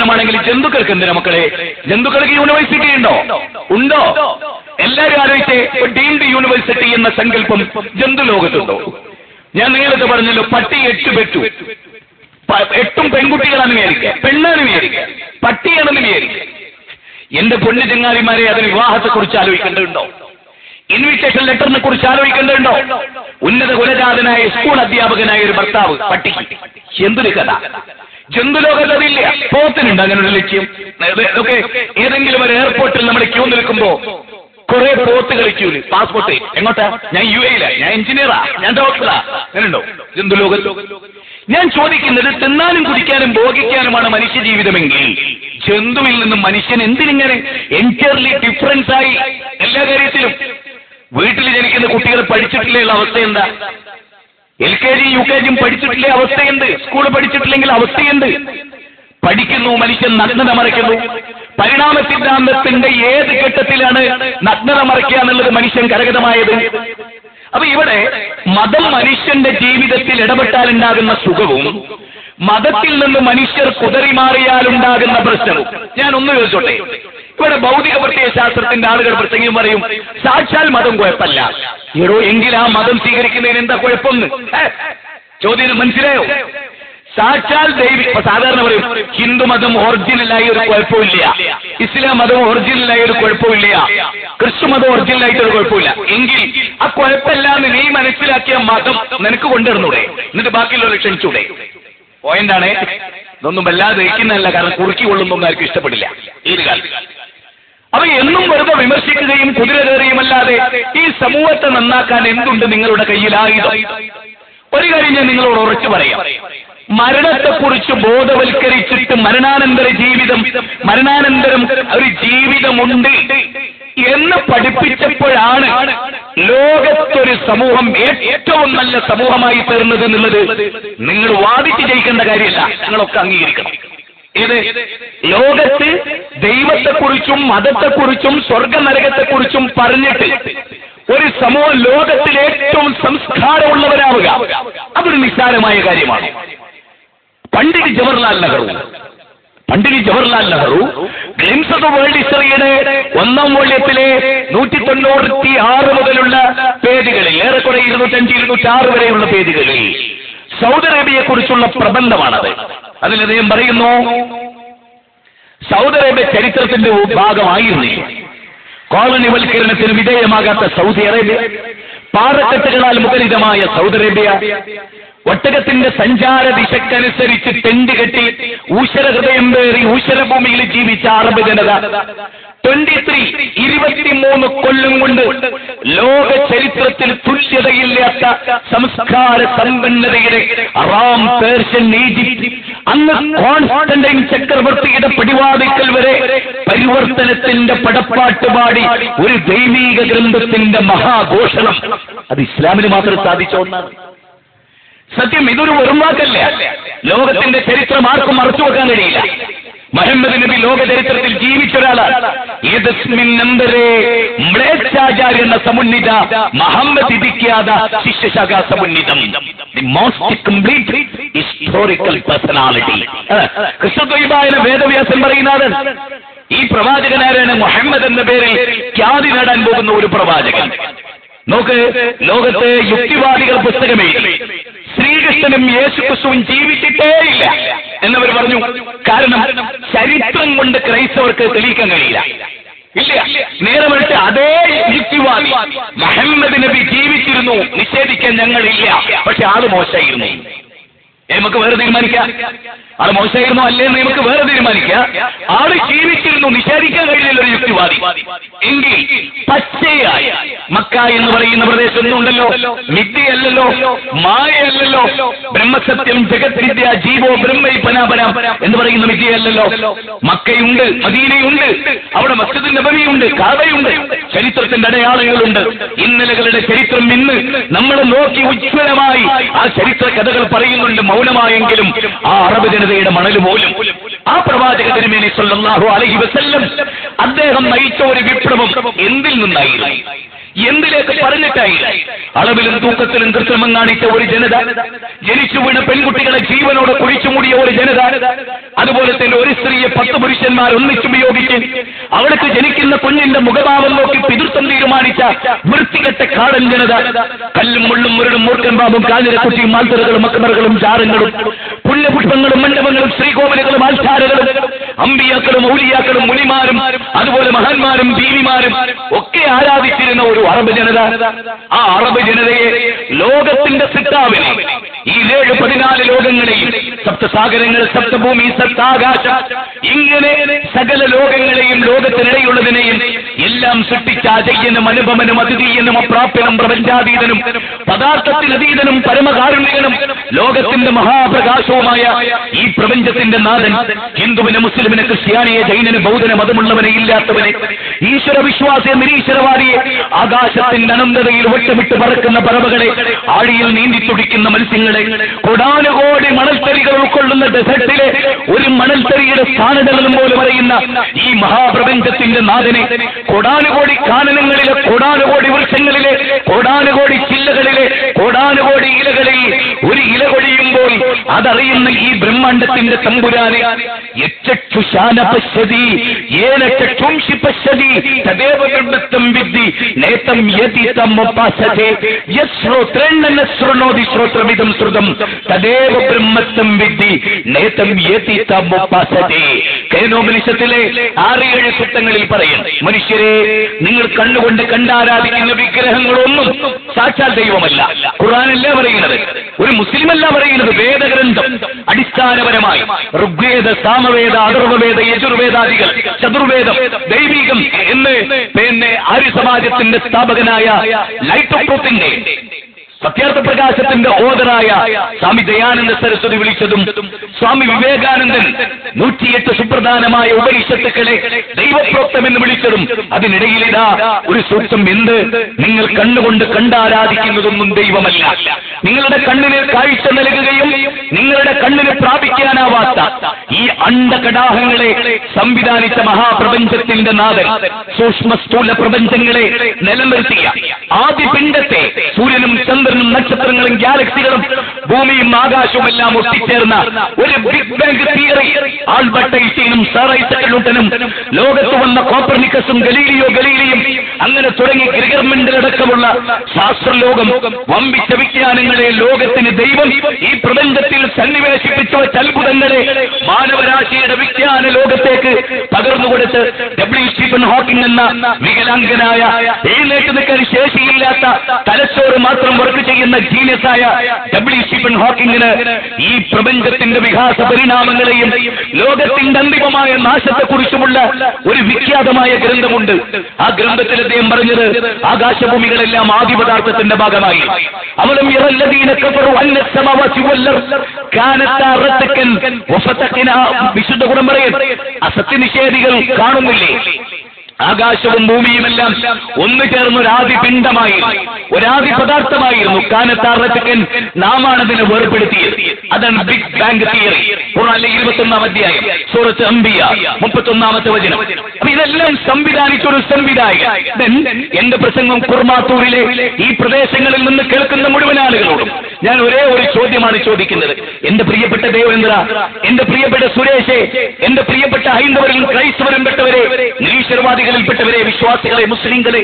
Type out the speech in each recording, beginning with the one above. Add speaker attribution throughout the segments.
Speaker 1: സമാധാനമാണെങ്കിൽ ജന്തുക്കൾക്ക് എന്തിനാ മക്കളെ? ജന്തുക്കൾക്ക് യൂണിവേഴ്സിറ്റി ഉണ്ടോ? ഉണ്ടോ? എല്ലാവരും ആലോചിച്ചേ ഡീംഡ് യൂണിവേഴ്സിറ്റി എന്ന സങ്കല്പം ജന്തു ലോകത്തുണ്ടോ? ഞാൻ നിങ്ങളൊക്കെ പറഞ്ഞല്ലോ പട്ടി എട്ട് പെറ്റു. എട്ടും പെൺകുട്ടികളാണ് വിചാരിക്കുക. പെണ്ണാണ് വിചാരിക്കുക. പട്ടിയാണെന്ന് വിചാരിക്കുക. എന്റെ പൊന്നു ചങ്ങാതിമാരെ അതിന് വിവാഹത്തെ കുറിച്ച് ആലോചിക്കേണ്ടതുണ്ടോ ഇൻവിറ്റേഷൻ ലെറ്ററിനെ കുറിച്ച് ആലോചിക്കേണ്ടതുണ്ടോ? ഉന്നത കുലജാതനായ സ്കൂൾ അധ്യാപകനായ ഒരു ഭർത്താവ് പട്ടിക്ക്. എന്തൊരു കഥ? ജന്തുലോകത്ത് അതില്ല പോത്തിനുണ്ട് അങ്ങനെ ഒരു ലക്ഷ്യം ഇതൊക്കെ ഏതെങ്കിലും ഒരു എയർപോർട്ടിൽ നമ്മൾ ക്യൂ നിൽക്കുമ്പോ കുറെ പോത്ത് കളിക്കൂൽ. പാസ്പോർട്ട് എങ്ങോട്ടാ? ഞാൻ യു എയിലാ ഞാൻ എഞ്ചിനീയറാ ഞാൻ ഡോക്ടറാ അങ്ങനെയുണ്ടോ? ജന്തുലോകത്ത്. ഞാൻ ചോദിക്കുന്നത് തിന്നാനും കുടിക്കാനും ഭോഗിക്കാനുമാണ് മനുഷ്യ ജീവിതമെങ്കിൽ ജന്തുവിൽ നിന്നും മനുഷ്യൻ എന്തിനിങ്ങനെ എന്റയർലി ഡിഫറൻസ് ആയി? എല്ലാ കാര്യത്തിലും. വീട്ടിൽ ജനിക്കുന്ന കുട്ടികൾ പഠിച്ചിട്ടില്ലുള്ള അവസ്ഥ എന്താ? L K G U K ജിയും പഠിച്ചിട്ടില്ലേ? അവസ്ഥയുണ്ട്. സ്കൂൾ പഠിച്ചിട്ടില്ലെങ്കിൽ അവസ്ഥയുണ്ട്. പഠിക്കുന്നു മനുഷ്യൻ നഗ്നത മറയ്ക്കുന്നു. പരിണാമ സിദ്ധാന്തത്തിന്റെ ഏത് ഘട്ടത്തിലാണ് നഗ്നത മറയ്ക്കുക എന്നുള്ളത് മനുഷ്യൻ കരകതമായത് അപ്പൊ ഇവിടെ മതം മനുഷ്യന്റെ ജീവിതത്തിൽ ഇടപെട്ടാൽ ഉണ്ടാകുന്ന സുഖവും മതത്തിൽ നിന്ന് മനുഷ്യർ കുതറി മാറിയാലുണ്ടാകുന്ന പ്രശ്നവും. ഞാൻ ഒന്ന് ചോദിച്ചോട്ടെ? ഇവിടെ ഭൗതിക പ്രത്യയശാസ്ത്രത്തിന്റെ ആളുകൾ പ്രസംഗം പറയും സാക്ഷാൽ മതം കുഴപ്പമില്ല എടോ എങ്കിൽ ആ മതം സ്വീകരിക്കുന്നതിന് എന്താ കുഴപ്പമെന്ന്? ചോദ്യം മനസ്സിലായോ? സാക്ഷാൽ ദൈവി സാധാരണ പറയും ഹിന്ദു മതം ഒറിജിനലായി ഒരു കുഴപ്പമില്ല. ഇസ്ലാം മതം ഒറിജിനലായി ഒരു കുഴപ്പമില്ല. ക്രിസ്തു മതം ഒറിജിനലായിട്ട് ഒരു കുഴപ്പമില്ല. എങ്കിൽ ആ കുഴപ്പമില്ല എന്ന് നീ മനസ്സിലാക്കിയ മതം നിനക്ക് കൊണ്ടുവരുന്നൂടെ? എന്നിട്ട് ബാക്കിയുള്ളവരെ ക്ഷണിച്ചൂടെ? പോയിന്റാണ് ഇതൊന്നും വല്ലാതെ ദഹിക്കുന്നതല്ല കാരണം കുറുക്കി കൊള്ളുന്നൊന്നും ആർക്കും ഇഷ്ടപ്പെടില്ല. ഏത് കാലത്ത്? അവ എന്നും വെറുതെ വിമർശിക്കുകയും കുതിര കയറിയുമല്ലാതെ ഈ സമൂഹത്തെ നന്നാക്കാൻ എന്തുണ്ട് നിങ്ങളുടെ കയ്യിൽ ഒരു കാര്യം ഞാൻ നിങ്ങളോട് ഉറച്ചു പറയാം. മരണത്തെക്കുറിച്ച് ബോധവൽക്കരിച്ചിട്ട് മരണാനന്തര ജീവിതം മരണാനന്തരം ഒരു ജീവിതമുണ്ട് എന്ന് പഠിപ്പിച്ചപ്പോഴാണ് ലോകത്തൊരു സമൂഹം ഏറ്റവും നല്ല സമൂഹമായി തീർന്നത് എന്നുള്ളത് നിങ്ങൾ വാദിച്ച് ജയിക്കേണ്ട കാര്യമല്ല. നിങ്ങളൊക്കെ അംഗീകരിക്കണം. ഏത്? ലോകത്ത് ദൈവത്തെക്കുറിച്ചും മതത്തെക്കുറിച്ചും സ്വർഗനരകത്തെക്കുറിച്ചും പറഞ്ഞിട്ട് ഒരു സമൂഹം ലോകത്തിൽ ഏറ്റവും സംസ്കാരമുള്ളവരാവുക അതൊരു നിസ്സാരമായ കാര്യമാണ്. Pandit Jawaharlal Nehru. Pandit Jawaharlal Nehru Glimpses of World ഹിസ്റ്ററിയുടെ ഒന്നാം മൂല്യത്തിലെ നൂറ്റി തൊണ്ണൂറ്റി ആറ് മുതലുള്ള പേജുകളിൽ ഏറെക്കുറെ ഇരുന്നൂറ്റഞ്ച് ഇരുന്നൂറ്റി ആറ് വരെയുള്ള പേജുകളിൽ സൗദി അറേബ്യയെക്കുറിച്ചുള്ള പ്രബന്ധമാണത്. അതിൽ അദ്ദേഹം പറയുന്നു സൗദി അറേബ്യ ചരിത്രത്തിന്റെ ഭാഗമായിരുന്നു. കോളനിവൽക്കരണത്തിന് വിധേയമാകാത്ത സൗദി അറേബ്യ പാറക്കെട്ടുകളാൽ മുഖരിതമായ സൗദി അറേബ്യ ഒട്ടകത്തിന്റെ സഞ്ചാര ദിശക്കനുസരിച്ച് ടെന്റ് കെട്ടി ഊശ്വര ഹൃദയം പേറി ഊശ്വരഭൂമിയിൽ ജീവിച്ച അറബ് ജനത ട്വന്റി ത്രീ ഇരുപത്തിമൂന്ന് കൊല്ലം കൊണ്ട് ലോക ചരിത്രത്തിൽ തുല്യതയില്ലാത്ത സംസ്കാര സമ്പന്നതയുടെ അറാം പേർഷ്യൻ ഈജിപ്ത് അന്ന് കോൺസ്റ്റന്റൈൻ ചക്രവർത്തിയുടെ പടിവാതിക്കൽ വരെ പരിവർത്തനത്തിന്റെ പടപ്പാട്ട് പാടി ഒരു ദൈവീക ഗ്രന്ഥത്തിന്റെ മഹാഘോഷണം. അത് ഇസ്ലാമിന് മാത്രം സാധിച്ച ഒന്നാണ്. സത്യം ഇതൊരു വെറും വാക്കല്ല? ലോകത്തിന്റെ ചരിത്രം ആർക്കും മറച്ചു വെക്കാൻ കഴിയില്ല. മുഹമ്മദ് നബി ലോക ചരിത്രത്തിൽ ജീവിച്ച ഒരാളാണ്. സമുന്നിത മുഹമ്മദ് ശിഷ്യശാഖ സമുന്നിതം. The most complete historical personality Krishnadvaipayana Vedavyasan പറയുന്നത് ഈ പ്രവാചകനാരാണ് മുഹമ്മദ് എന്ന പേരിൽ ഖ്യാതി നേടാൻ പോകുന്ന ഒരു പ്രവാചകൻ. നോക്ക് ലോകത്തെ യുക്തിവാദികൾ പുസ്തകമേ ശ്രീകൃഷ്ണനും യേശുക്രിസ്തുവും ജീവിച്ചിട്ടേയില്ല എന്നവർ പറഞ്ഞു കാരണം ചരിത്രം കൊണ്ട് ക്രൈസ്തവർക്ക് തെളിയിക്കാൻ കഴിയില്ല. ഇല്ല. നേരെ അതേ യുക്തിവാദി മുഹമ്മദ് നബി ജീവിച്ചിരുന്നു. നിഷേധിക്കാൻ ഞങ്ങളില്ല. പക്ഷെ ആൾ മോശമായിരുന്നു. നമുക്ക് വേറെ തീരുമാനിക്കാം. അത് മോശമായിരുന്നു അല്ലേ എന്ന് നമുക്ക് വേറെ തീരുമാനിക്കാം. ആൾ ജീവിച്ചിരുന്നു നിഷേധിക്കാൻ കഴിയില്ല ഒരു യുക്തിവാദി. എങ്കിൽ പച്ചയായി മക്ക എന്ന് പറയുന്ന പ്രദേശം ഒന്നുണ്ടല്ലോ മിഥ്യയല്ലല്ലോ മായയല്ലല്ലോ ബ്രഹ്മസത്യം ജഗത് വിദ്യ ജീവോ ബ്രഹ്മൈ പനാപനം എന്ന് പറയുന്ന വിദ്യയല്ലോ മക്കയുണ്ട് മദീനയുണ്ട് അവിടെ മസ്ജിദ് ഭവിയുണ്ട് കാതയുണ്ട് ചരിത്രത്തിന്റെ അടയാളങ്ങളുണ്ട് ഇന്നലകളുടെ ചരിത്രം ഇന്ന് നമ്മൾ നോക്കി ഉജ്ജ്വലമായി ആ ചരിത്ര കഥകൾ പറയുന്നുണ്ട്. മൗനമായെങ്കിലും ആ അറബ് ജനതയുടെ മണൽ പോലും ആ പ്രവാചക തിരുമേനി സല്ലല്ലാഹു അലൈഹി വസല്ലം അദ്ദേഹം നയിച്ച ഒരു വിപ്ലവം എന്തിൽ നിന്നായിരുന്നു? എന്തിലേക്ക് പറഞ്ഞിട്ടായി? അളവിലും തൂക്കത്തിലും കൃത്രിമം കാണിച്ച ഒരു ജനത ജനിച്ചു വീണ പെൺകുട്ടികളെ ജീവനോടെ കുഴിച്ചു കുഴിച്ചുമൂടിയ ഒരു ജനത അതുപോലെ തന്നെ ഒരു സ്ത്രീയെ പത്ത് പുരുഷന്മാർ ഒന്നിച്ചുപയോഗിച്ച് അവൾക്ക് ജനിക്കുന്ന കുഞ്ഞിന്റെ മുഖഭാവം നോക്കി പിതൃത്വം തീരുമാനിച്ച വൃത്തികെട്ട കാടൻ ജനത. കല്ലും മുള്ളും മുരടും മൂർക്കൻ ബാബും കുട്ടിയും മാൽത്തറുകളും അക്ബറുകളും ചാരങ്ങളും പുണ്യപുഷ്പങ്ങളും മണ്ഡപങ്ങളും ശ്രീകോവിലുകളും ആൽച്ചാരകളും അമ്പിയാക്കളും ഔലിയാക്കളും മുനിമാരും അതുപോലെ മഹാന്മാരും ഭീമിമാരും ഒക്കെ ആരാധിച്ചിരുന്ന ഒരു അറബ് ജനത. ആ അറബ് ജനതയെ ലോകത്തിന്റെ സിട്ടാവിനെ ഈ ഏഴ് പതിനാല് ലോകങ്ങളെയും സപ്തസാഗരങ്ങൾ സപ്തഭൂമി സപ്താകാശം ഇങ്ങനെ സകല ലോകങ്ങളെയും ലോകത്തിനിടയുള്ളതിനെയും എല്ലാം സൃഷ്ടിച്ച അജയ്യനും അനുപമനും അതിഥീയനും അപ്രാപ്യനും പ്രപഞ്ചാതീതനും പദാർത്ഥത്തിനതീതനും പരമകാരുണ്യനും ലോകത്തിന്റെ മഹാപ്രകാശവുമായ ഈ പ്രപഞ്ചത്തിന്റെ നാഥൻ ഹിന്ദുവിന് മുസ്ലിമിന് ക്രിസ്ത്യാനിയെ ജൈനന് ബൗദ്ധനെ മതമുള്ളവനെ ഇല്ലാത്തവനെ ഈശ്വര വിശ്വാസിയെ നിരീശ്വരവാദിയെ ആകാശത്തിന്റെ അനന്തതയിൽ ഒറ്റമിട്ട് പറക്കുന്ന പറവകളെ ആഴിയിൽ നീന്തി തുടിക്കുന്ന മത്സ്യങ്ങളെ കൊടാനുകോടി മണൽത്തരികൾ ഉൾക്കൊള്ളുന്ന ഡെസർട്ടിലെ ഒരു മണൽത്തരിയുടെ സ്ഥാനതകളും പോലെ പറയുന്ന ഈ മഹാപ്രപഞ്ചത്തിന്റെ നാഥനെ കൊടാനുകോടി കാനനങ്ങളിലെ കൊടാനുകോടി വൃക്ഷങ്ങളിലെ കൊടാനുകോടി ചില്ലകളിലെ കൊടാനുകോടി ഇലകളിൽ ഒരു ഇല അതറിയുന്ന ഈ ബ്രഹ്മാണ്ടത്തിന്റെ തമ്പുരാനെ യക്ഷുശാന പശ്യതി ഏന ചക്ഷുംഷി തദേവ ബ്രഹ്മത്തം വിദ്ധി നേതം വിദ്ധി നേതം ആറ് ഏഴ് സൂക്തങ്ങളിൽ പറയും മനുഷ്യരെ നിങ്ങൾ കണ്ണുകൊണ്ട് കണ്ടാരാധിക്കുന്ന വിഗ്രഹങ്ങളൊന്നും സാക്ഷാൽ ദൈവമല്ല. ഖുറാനല്ല പറയുന്നത്. ഒരു മുസ്ലിമല്ല പറയുന്നത് വേദഗ്രന്ഥം അടിസ്ഥാനപരമായി ഋഗ്വേദ സാമവേദ അഥർവവേദ യജുർവേദാദികൾ ചതുർവേദം ദൈവീകം എന്ന് പിന്നെ ആര്യ സമാജത്തിന്റെ സ്ഥാപകനായ ലൈറ്റ് ഓഫ് സത്യാർത്ഥ പ്രകാശത്തിന്റെ ഓദറായ സ്വാമി ദയാനന്ദ സരസ്വതി വിളിച്ചതും സ്വാമി വിവേകാനന്ദൻ നൂറ്റിയെട്ട് സുപ്രധാനമായ ഉപനിഷത്തുക്കളെ ദൈവപ്രോക്തം എന്ന് വിളിച്ചതും അതിനിടയിൽ ഇതാ ഒരു സൂക്തം എന്ത്? നിങ്ങൾ കണ്ണുകൊണ്ട് കണ്ടാരാധിക്കുന്നതൊന്നും ദൈവമല്ല. നിങ്ങളുടെ കണ്ണിന് കാഴ്ച നൽകുകയും നിങ്ങളുടെ കണ്ണിന് പ്രാപിക്കാനാവാത്ത ഈ അണ്ടകടാഹങ്ങളെ സംവിധാനിച്ച മഹാപ്രപഞ്ചത്തിന്റെ നാഥൻ സൂക്ഷ്മ സ്ഥൂല പ്രപഞ്ചങ്ങളെ നിലനിർത്തിയ ആദ്യ പിണ്ടത്തെ സൂര്യനും നക്ഷത്രങ്ങളും ഗാലക്സികളും ഭൂമിയും ആകാശവും എല്ലാം ഒട്ടിച്ചേർന്ന ഒരു ബിഗ് ബാങ്ക് തിയറി ആൽബർട്ട് ഐൻസ്റ്റീനും സർ ഐസക് ന്യൂട്ടനും ലോകത്ത് വന്ന കോപ്പർനിക്കസും ഗലീലിയോ ഗലീലിയും അങ്ങനെ തുടങ്ങി ഗ്രിഗർമെന്റിലടക്കമുള്ള ശാസ്ത്രലോകം വമ്പിച്ച വിജ്ഞാനങ്ങളെ ലോകത്തിന് ദൈവം ഈ പ്രപഞ്ചത്തിൽ സന്നിവേശിപ്പിച്ച അത്ഭുതങ്ങളെ മാനവരാശിയുടെ വിജ്ഞാന ലോകത്തേക്ക് പകർന്നുകൊടുത്ത് ഡബ്ല്യു സ്റ്റീഫൻ ഹോക്കിംഗ് എന്ന വികലാംഗനായ എഴുന്നേറ്റ് നിൽക്കാൻ ശേഷിയില്ലാത്ത തലച്ചോറ് മാത്രം വർക്ക് ചെയ്യുന്ന ജീനിയസായ ഡബ്ല്യു സ്റ്റീഫൻ ഹോക്കിങ്ങിന് ഈ പ്രപഞ്ചത്തിന്റെ വികാസ പരിണാമങ്ങളെയും ലോകത്തിന്റെ അന്തിമമായ നാശത്തെക്കുറിച്ചുമുള്ള ഒരു വിഖ്യാതമായ ഗ്രന്ഥമുണ്ട്. ആ ഗ്രന്ഥത്തിൽ അദ്ദേഹം പറഞ്ഞത് ആകാശഭൂമികളെല്ലാം ആദ്യ പദാർത്ഥത്തിന്റെ ഭാഗമായി അവളും വിശുദ്ധ പറയും അസത്യനിഷേധികൾ കാണുന്നില്ലേ? ആകാശവും ഭൂമിയുമെല്ലാം ഒന്നു ചേർന്ന് ഒരാദി പിണ്ഡമായി ഒരാദി പദാർത്ഥമായിരുന്നു കാനത്താറക്കൻ നാമാണ് അതിനെ വേർപ്പെടുത്തിയത്. അതാണ് ബിഗ് ബാങ്ക് തിയറി. ഖുറാനിലെ ഇരുപത്തൊന്നാം അധ്യായം സൂറത്ത് അംബിയ മുപ്പത്തൊന്നാമത്തെ വചനം. അപ്പൊ ഇതെല്ലാം സംവിധാനിച്ചൊരു സംവിധായകൻ. എന്റെ പ്രസംഗം കുർമാത്തൂരിലെ ഈ പ്രദേശങ്ങളിൽ നിന്ന് കേൾക്കുന്ന മുഴുവൻ ആളുകളോടും ഞാൻ ഒരേ ഒരു ചോദ്യമാണ് ചോദിക്കുന്നത്. എന്റെ പ്രിയപ്പെട്ട ദേവേന്ദ്ര എന്റെ പ്രിയപ്പെട്ട സുരേഷെ എന്റെ പ്രിയപ്പെട്ട ഹൈന്ദവരും ക്രൈസ്തവരും പെട്ടവരെ നിരീശ്വരവാദികളിൽപ്പെട്ടവരെ വിശ്വാസികളെ മുസ്ലിങ്ങളെ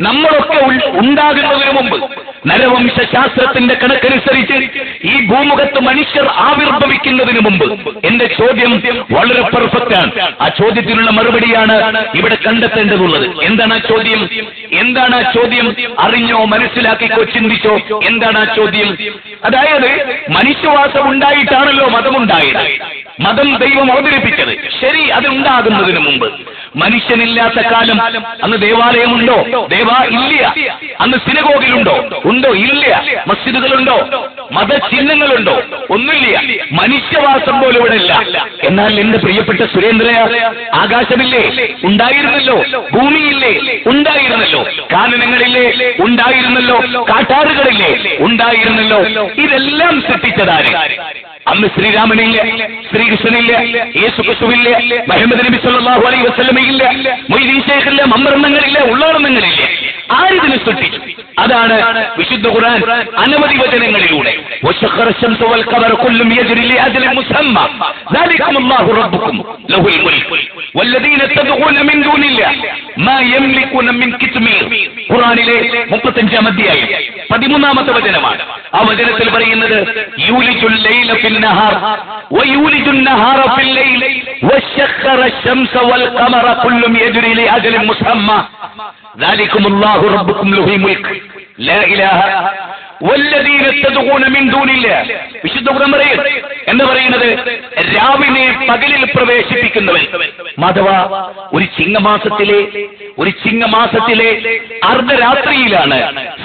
Speaker 1: നമ്മളൊക്കെ ഉണ്ടാകുന്നതിന് മുമ്പ് നരവംശ ശാസ്ത്രത്തിന്റെ കണക്കനുസരിച്ച് ഈ ഭൂമുഖത്ത് മനുഷ്യർ ആവിർഭവിക്കുന്നതിന് മുമ്പ് എന്റെ ചോദ്യം വളരെ പെർഫെക്റ്റ് ആണ്. ആ ചോദ്യത്തിനുള്ള മറുപടിയാണ് ഇവിടെ കണ്ടെത്തേണ്ടതുള്ളത്. എന്താണ് ആ ചോദ്യം? എന്താണ് ആ ചോദ്യം? അറിഞ്ഞോ മനസ്സിലാക്കിക്കോ ചിന്തിച്ചോ? എന്താണ് ആ ചോദ്യം? അതായത് മനുഷ്യവാസം ഉണ്ടായിട്ടാണല്ലോ മതമുണ്ടായത്. മതം ദൈവം അവതരിപ്പിച്ചത്. ശരി അത് ഉണ്ടാകുന്നതിന് മുമ്പ്. മനുഷ്യനില്ലാത്ത കാലം അന്ന് ദേവാലയമുണ്ടോ? ദേവാ ഇല്ല. അന്ന് സിനഗോഗിലുണ്ടോ? ഉണ്ടോ? ഇല്ല. മസ്ജിദുകളുണ്ടോ? മതചിഹ്നങ്ങളുണ്ടോ? ഒന്നുമില്ല. മനുഷ്യവാസം പോലും ഇവിടെ ഇല്ല. എന്നാൽ എന്റെ പ്രിയപ്പെട്ട സുരേന്ദ്ര ആകാശമില്ലേ? ഉണ്ടായിരുന്നല്ലോ. ഭൂമിയില്ലേ? ഉണ്ടായിരുന്നല്ലോ. കാനനങ്ങളില്ലേ? ഉണ്ടായിരുന്നല്ലോ. കാട്ടാറുകളില്ലേ? ഉണ്ടായിരുന്നല്ലോ. ഇതെല്ലാം സൃഷ്ടിച്ചതാര്? അന്ന് ശ്രീരാമനില്ല ശ്രീകൃഷ്ണനില്ല യേശു ക്രിസ്തുവില്ല മുഹമ്മദ് നബി സല്ലാഹു അലൈ വസ്ലമയില്ല മൊയ്തീൻ ശേഖില്ല മമ്പറന്നങ്ങളില്ല ഉള്ളാണെന്നങ്ങളില്ല ആരിതിനെ സൃഷ്ടിച്ചു? അതാണ് വിശുദ്ധ ഖുർആൻ അനവധി വചനങ്ങളിലൂടെ. ഖുറാനിലെ മുപ്പത്തഞ്ചാം അധ്യായം പതിമൂന്നാമത്തെ വചനമാണ്. ആ വചനത്തിൽ പറയുന്നത് വിശുദ്ധ കുറം പറയും എന്ന് പറയുന്നത് രാവിലെ പകലിൽ പ്രവേശിപ്പിക്കുന്നവൻ. മാധവ ഒരു ചിങ്ങമാസത്തിലെ ഒരു ചിങ്ങമാസത്തിലെ അർദ്ധരാത്രിയിലാണ്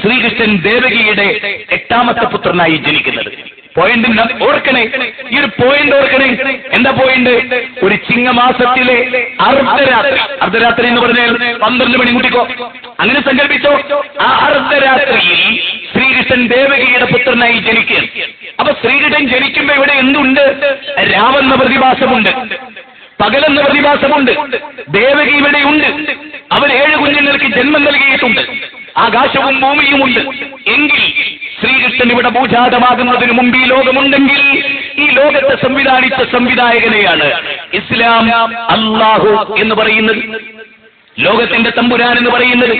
Speaker 1: ശ്രീകൃഷ്ണൻ ദേവകിയുടെ എട്ടാമത്തെ പുത്രനായി ജനിക്കുന്നത്. പോയിന്റ് ഓർക്കണേ. ഈ ഒരു പോയിന്റ് ഓർക്കണേ. എന്താ പോയിന്റ് ഒരു ചിങ്ങമാസത്തിലെ അർദ്ധരാത്രി. അർദ്ധരാത്രി എന്ന് പറഞ്ഞാൽ പന്ത്രണ്ട് മണി കൂട്ടിക്കോ. അങ്ങനെ സങ്കല്പിച്ചോ. ആ അർദ്ധരാത്രിയിൽ ശ്രീകൃഷ്ണൻ ദേവകിയുടെ പുത്രനായി ജനിക്കുക അപ്പൊ ശ്രീകൃഷ്ണൻ ജനിക്കുമ്പോ ഇവിടെ എന്തുണ്ട്? രാവെന്ന പ്രതിഭാസമുണ്ട്. പകലെന്ന പ്രതിഭാസമുണ്ട്. ദേവകി ഇവിടെയുണ്ട്. അവർ ഏഴ് കുഞ്ഞുങ്ങൾക്ക് ജന്മം നൽകിയിട്ടുണ്ട്. ആകാശവും ഭൂമിയുമുണ്ട് എങ്കിൽ ശ്രീകൃഷ്ണൻ ഇവിടെ ഭൂജാതമാകുന്നതിന് മുമ്പ് ഈ ലോകമുണ്ടെങ്കിൽ ഈ ലോകത്തെ സംവിധാനിച്ച സംവിധായകനെയാണ് ഇസ്ലാം അള്ളാഹു എന്ന് പറയുന്നത്. ലോകത്തിന്റെ തമ്പുരാൻ എന്ന് പറയുന്നത്.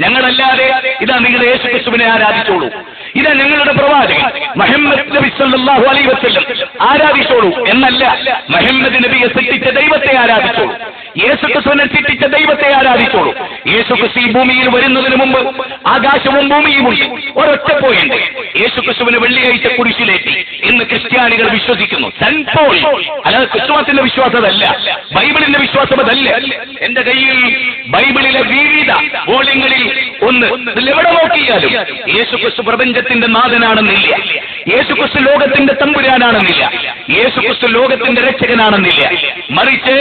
Speaker 1: ഞങ്ങളല്ലാതെ ഇതാ നിങ്ങൾ യേശുക്രിസ്തുവിനെ ആരാധിച്ചോളൂ. ഇതാ ഞങ്ങളുടെ പ്രവാചകൻ. മുഹമ്മദ് നബി സല്ലല്ലാഹു അലൈഹി വസല്ലം. ആരാധിച്ചോളൂ. എന്നല്ല മുഹമ്മദ് നബിയെ സൃഷ്ടിച്ച ദൈവത്തെ ആരാധിച്ചോളൂ. യേശു ക്രിസ്തുവിനെ സൃഷ്ടിച്ച ദൈവത്തെ ആരാധിച്ചോളൂ. യേശുക്രിസ്തു ഈ ഭൂമിയിൽ വരുന്നതിന് മുമ്പ് ആകാശവും ഭൂമിയുമുണ്ട്. ഒരൊറ്റ പോയിന്റ് യേശു ക്രിസ്തുവിന് വെള്ളിയാഴ്ച കുരിശിലേറ്റി. ഇന്ന് ക്രിസ്ത്യാനികൾ വിശ്വസിക്കുന്നു. അല്ലാതെ ക്രിസ്തുമത്തിന്റെ വിശ്വാസമല്ല ബൈബിളിന്റെ വിശ്വാസം അതല്ല എന്റെ കയ്യിൽ ബൈബിളിലെ വിവിധ ബോളിങ്ങളിൽ ഒന്ന്. ഇതിൽ എവിടെ നോക്കിയാലും യേശു ക്രിസ്തു പ്രപഞ്ചത്തിന്റെ നാഥനാണെന്നില്ല. യേശു ക്രിസ്തു ലോകത്തിന്റെ തമ്പുരാനാണെന്നില്ല. യേശു ക്രിസ്തു ലോകത്തിന്റെ രക്ഷകനാണെന്നില്ല. മറിച്ച്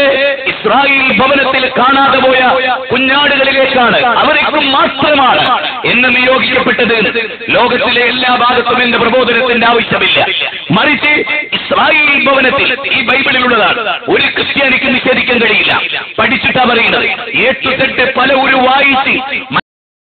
Speaker 1: ഇസ്രായേൽ ഭവനത്തിൽ കാണാതെ പോയ കുഞ്ഞാടുകളിലേക്കാണ് അവരേക്കും മാത്രമാണ് എന്ന് നിയോഗിക്കപ്പെട്ടത്. ലോകത്തിലെ എല്ലാ ഭാഗത്തും എന്റെ പ്രബോധനത്തിന്റെ ആവശ്യമില്ല. മറിച്ച് ഇസ്രായേൽ ഭവനത്തിൽ ഈ ബൈബിളിലുള്ളതാണ്. ഒരു ക്രിസ്ത്യാനിക്ക് നിഷേധിക്കാൻ കഴിയില്ല. പഠിച്ചിട്ടാ പറയുന്നത്. ഏറ്റുതെട്ട് പല ഒരു വായിച്ച്